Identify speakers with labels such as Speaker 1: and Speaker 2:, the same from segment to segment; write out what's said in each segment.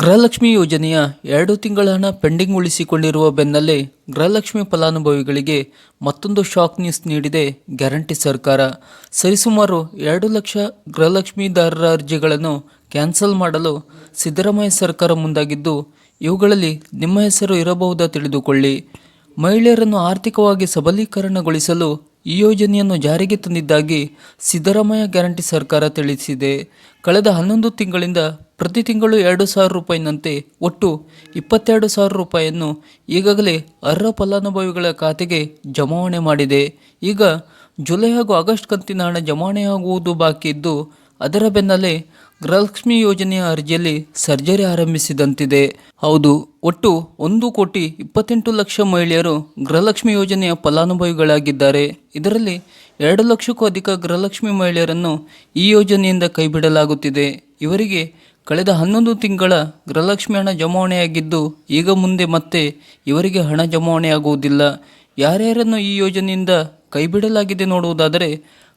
Speaker 1: ಗೃಹಲಕ್ಷ್ಮಿ ಯೋಜನೆಯ ಎರಡು ತಿಂಗಳ ಹಣ ಪೆಂಡಿಂಗ್ ಉಳಿಸಿಕೊಂಡಿರುವ ಬೆನ್ನಲ್ಲೇ ಗೃಹಲಕ್ಷ್ಮಿ ಫಲಾನುಭವಿಗಳಿಗೆ ಮತ್ತೊಂದು ಶಾಕ್ ನ್ಯೂಸ್ ನೀಡಿದೆ ಗ್ಯಾರಂಟಿ ಸರ್ಕಾರ. ಸರಿಸುಮಾರು ಎರಡು ಲಕ್ಷ ಗೃಹಲಕ್ಷ್ಮಿದಾರರ ಅರ್ಜಿಗಳನ್ನು ಕ್ಯಾನ್ಸಲ್ ಮಾಡಲು ಸಿದ್ದರಾಮಯ್ಯ ಸರ್ಕಾರ ಮುಂದಾಗಿದ್ದು, ಇವುಗಳಲ್ಲಿ ನಿಮ್ಮ ಹೆಸರು ಇರಬಹುದಾ ತಿಳಿದುಕೊಳ್ಳಿ. ಮಹಿಳೆಯರನ್ನು ಆರ್ಥಿಕವಾಗಿ ಸಬಲೀಕರಣಗೊಳಿಸಲು ಈ ಯೋಜನೆಯನ್ನು ಜಾರಿಗೆ ತಂದಿದ್ದಾಗಿ ಸಿದ್ದರಾಮಯ್ಯ ಗ್ಯಾರಂಟಿ ಸರ್ಕಾರ ತಿಳಿಸಿದೆ. ಕಳೆದ ಹನ್ನೊಂದು ತಿಂಗಳಿಂದ ಪ್ರತಿ ತಿಂಗಳು ಎರಡು ಸಾವಿರ ರೂಪಾಯಿನಂತೆ ಒಟ್ಟು ಇಪ್ಪತ್ತೆರಡು ಸಾವಿರ ರೂಪಾಯಿಯನ್ನು ಈಗಾಗಲೇ ಅರ್ಹ ಫಲಾನುಭವಿಗಳ ಖಾತೆಗೆ ಜಮಾವಣೆ ಮಾಡಿದೆ. ಈಗ ಜುಲೈ ಹಾಗೂ ಆಗಸ್ಟ್ ಕಂತಿನ ಹಣ ಜಮಾವಣೆಯಾಗುವುದು ಬಾಕಿ ಇದ್ದು, ಅದರ ಬೆನ್ನಲ್ಲೇ ಗೃಹಲಕ್ಷ್ಮಿ ಯೋಜನೆಯ ಅರ್ಜಿಯಲ್ಲಿ ಸರ್ಜರಿ ಆರಂಭಿಸಿದಂತಿದೆ. ಹೌದು, ಒಟ್ಟು ಒಂದು ಕೋಟಿ ಇಪ್ಪತ್ತೆಂಟು ಲಕ್ಷ ಮಹಿಳೆಯರು ಗೃಹಲಕ್ಷ್ಮಿ ಯೋಜನೆಯ ಫಲಾನುಭವಿಗಳಾಗಿದ್ದಾರೆ. ಇದರಲ್ಲಿ ಎರಡು ಲಕ್ಷಕ್ಕೂ ಅಧಿಕ ಗೃಹಲಕ್ಷ್ಮಿ ಮಹಿಳೆಯರನ್ನು ಈ ಯೋಜನೆಯಿಂದ ಕೈಬಿಡಲಾಗುತ್ತಿದೆ. ಇವರಿಗೆ ಕಳೆದ ಹನ್ನೊಂದು ತಿಂಗಳ ಗೃಹಲಕ್ಷ್ಮಿ ಹಣ ಜಮಾವಣೆಯಾಗಿದ್ದು, ಈಗ ಮುಂದೆ ಮತ್ತೆ ಇವರಿಗೆ ಹಣ ಜಮಾವಣೆಯಾಗುವುದಿಲ್ಲ. ಯಾರ್ಯಾರನ್ನು ಈ ಯೋಜನೆಯಿಂದ ಕೈಬಿಡಲಾಗಿದೆ ನೋಡುವುದಾದರೆ,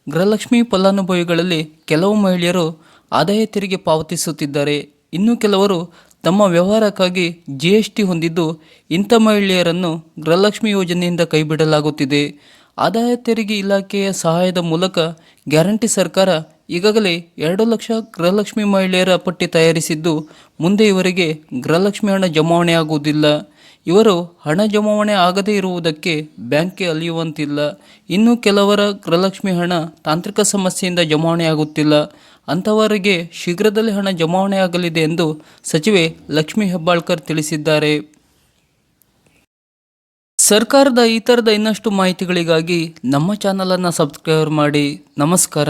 Speaker 1: ಗೃಹಲಕ್ಷ್ಮಿ ಫಲಾನುಭವಿಗಳಲ್ಲಿ ಕೆಲವು ಮಹಿಳೆಯರು ಆದಾಯ ತೆರಿಗೆ ಪಾವತಿಸುತ್ತಿದ್ದಾರೆ. ಇನ್ನು ಕೆಲವರು ತಮ್ಮ ವ್ಯವಹಾರಕ್ಕಾಗಿ ಜಿ ಎಸ್ ಟಿ ಹೊಂದಿದ್ದು, ಇಂಥ ಮಹಿಳೆಯರನ್ನು ಗೃಹಲಕ್ಷ್ಮಿ ಯೋಜನೆಯಿಂದ ಕೈಬಿಡಲಾಗುತ್ತಿದೆ. ಆದಾಯ ತೆರಿಗೆ ಇಲಾಖೆಯ ಸಹಾಯದ ಮೂಲಕ ಗ್ಯಾರಂಟಿ ಸರ್ಕಾರ ಈಗಾಗಲೇ ಎರಡು ಲಕ್ಷ ಗೃಹಲಕ್ಷ್ಮಿ ಮಹಿಳೆಯರ ಪಟ್ಟಿ ತಯಾರಿಸಿದ್ದು ಮುಂದೆ ಇವರಿಗೆ ಗೃಹಲಕ್ಷ್ಮಿ ಹಣ ಜಮಾವಣೆ ಆಗುವುದಿಲ್ಲ. ಇವರು ಹಣ ಜಮಾವಣೆ ಆಗದೇ ಇರುವುದಕ್ಕೆ ಬ್ಯಾಂಕ್ಗೆ ಅಲಿಯುವಂತಿಲ್ಲ. ಇನ್ನು ಕೆಲವರ ಗೃಹಲಕ್ಷ್ಮಿ ಹಣ ತಾಂತ್ರಿಕ ಸಮಸ್ಯೆಯಿಂದ ಜಮಾವಣೆ ಆಗುತ್ತಿಲ್ಲ. ಅಂಥವರಿಗೆ ಶೀಘ್ರದಲ್ಲೇ ಹಣ ಜಮಾವಣೆ ಆಗಲಿದೆ ಎಂದು ಸಚಿವೆ ಲಕ್ಷ್ಮೀ ಹೆಬ್ಬಾಳ್ಕರ್ ತಿಳಿಸಿದ್ದಾರೆ. ಸರ್ಕಾರದ ಈ ಥರದ ಇನ್ನಷ್ಟು ಮಾಹಿತಿಗಳಿಗಾಗಿ ನಮ್ಮ ಚಾನಲನ್ನು ಸಬ್ಸ್ಕ್ರೈಬ್ ಮಾಡಿ. ನಮಸ್ಕಾರ.